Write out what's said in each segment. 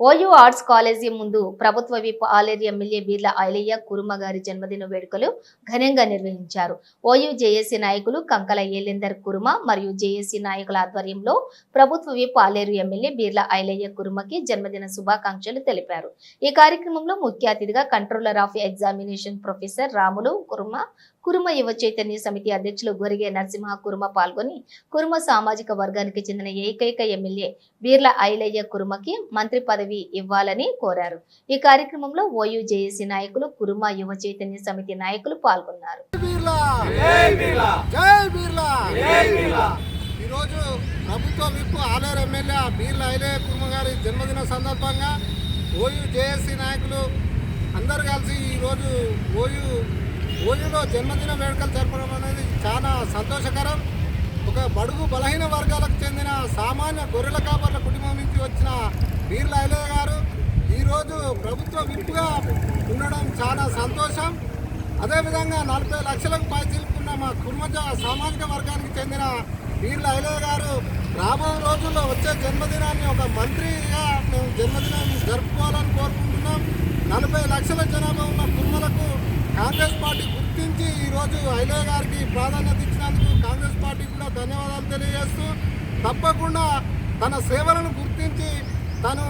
OU arts college ముందు ప్రభుత్వ whip Aleru MLA Beerla Ilaiah Kuruma గారి జన్మదిన వేడుకలు ఘనంగా నిర్వహించారు. ఓయూ జేఏసీ నాయకులు కంకల ఏలేందర్ కురుమ మరియు జేఏసీ నాయకుల ఆధ్వర్యంలో ప్రభుత్వ విప్ ఆలేరు ఎమ్మెల్యే బీర్ల ఐలయ్య కురుమకి జన్మదిన శుభాకాంక్షలు తెలిపారు. ఈ కార్యక్రమంలో ముఖ్య అతిథిగా controller of examination professor Ramulu Kuruma Kuruma Yuva Chaitanya Samithi అధ్యక్షులు గొరిగే నరసింహ కురుమ పాల్గొని కురుమ సామాజిక వర్గానికి చెందిన ఏకైక ఎమ్మెల్యే బీర్ల ఐలయ్య కురుమకి మంత్రి పదవి ఇవ్వాలని కోరారు. ఈ కార్యక్రమంలో ఓయూ జేఏసీ నాయకులు కురుమ యువ చైతన్య సమితి నాయకులు పాల్గొన్నారు. ఈరోజు ప్రభుత్వ విప్ ఆలేరు ఎమ్మెల్యే బీర్ల ఐలయ్య కుర్మ గారి జన్మదిన సందర్భంగా ఓయూ జేఏసీ నాయకులు అందరు కలిసి ఈరోజు ఓయూ ఓయూలో జన్మదిన వేడుకలు జరపడం అనేది చాలా సంతోషకరం. ఒక బడుగు బలహీన చెందిన సామాన్య గొర్రెల కాపర్ల కుటుంబం నుంచి వచ్చిన వీర్ల ఐలయ్య గారు ఈరోజు ప్రభుత్వ విప్పుగా ఉండడం చాలా సంతోషం. అదేవిధంగా నలభై లక్షలకు పైచిలుకున్న మా కుర్మజ సామాజిక వర్గానికి చెందిన వీర్ల ఐలయ్య గారు రాబో రోజుల్లో వచ్చే జన్మదినాన్ని ఒక మంత్రిగా మేము జన్మదినాన్ని జరుపుకోవాలని కోరుకుంటున్నాం. నలభై లక్షల జనాభా ఉన్న కుర్మలకు కాంగ్రెస్ పార్టీ గుర్తించి ఈరోజు ఐలయ్య గారికి ప్రాధాన్యత ఇచ్చినందుకు కాంగ్రెస్ పార్టీకి కూడా ధన్యవాదాలు తెలియజేస్తూ తప్పకుండా తన సేవలను గుర్తించి తను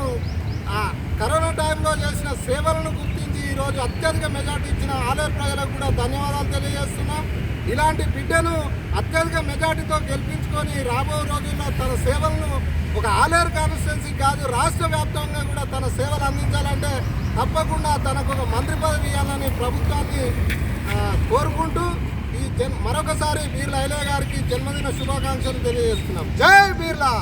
ఆ కరోనా టైంలో చేసిన సేవలను గుర్తించి ఈరోజు అత్యధిక మెజార్టీ ఇచ్చిన ఆలయ ప్రజలకు కూడా ధన్యవాదాలు తెలియజేస్తున్నాం. ఇలాంటి బిడ్డను అత్యధిక మెజార్టీతో గెలిపించుకొని రాబో రోజుల్లో తన సేవలను ఒక ఆలేరు కాన్స్టిట్యున్సీ కాదు రాష్ట్ర వ్యాప్తంగా కూడా తన సేవలు అందించాలంటే తప్పకుండా తనకు ఒక మంత్రి పదవి ఇవ్వాలని ప్రభుత్వాన్ని కోరుకుంటూ ఈ జన్ మరొకసారి బీర్లా ఐలయ్య గారికి జన్మదిన శుభాకాంక్షలు తెలియజేస్తున్నాం. జై బీర్లా!